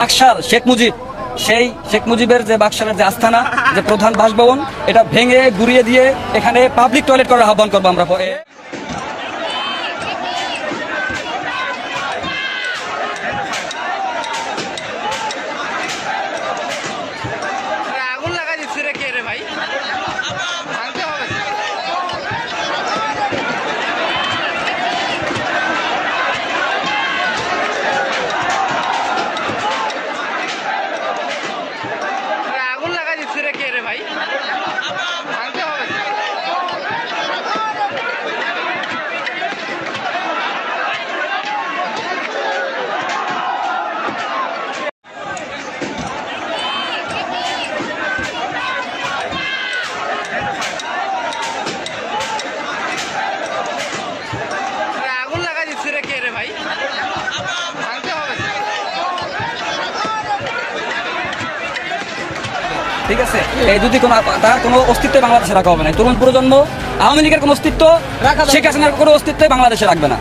বাকশাল শেখ মুজিব, সেই শেখ মুজিবের যে বাকশালের যে আস্থানা, যে প্রধান বাসভবন, এটা ভেঙে, গুড়িয়ে দিয়ে এখানে পাবলিক টয়লেট করার আহ্বান করব আমরা। रखे रे भाई? ঠিক আছে? এই যদি কোনো তার কোনো অস্তিত্ব বাংলাদেশে রাখা হবে না। তরুণ প্রজন্ম আওয়ামী লীগের কোনো অস্তিত্ব শেখ হাসিনার কোনো অস্তিত্ব বাংলাদেশে রাখবে না।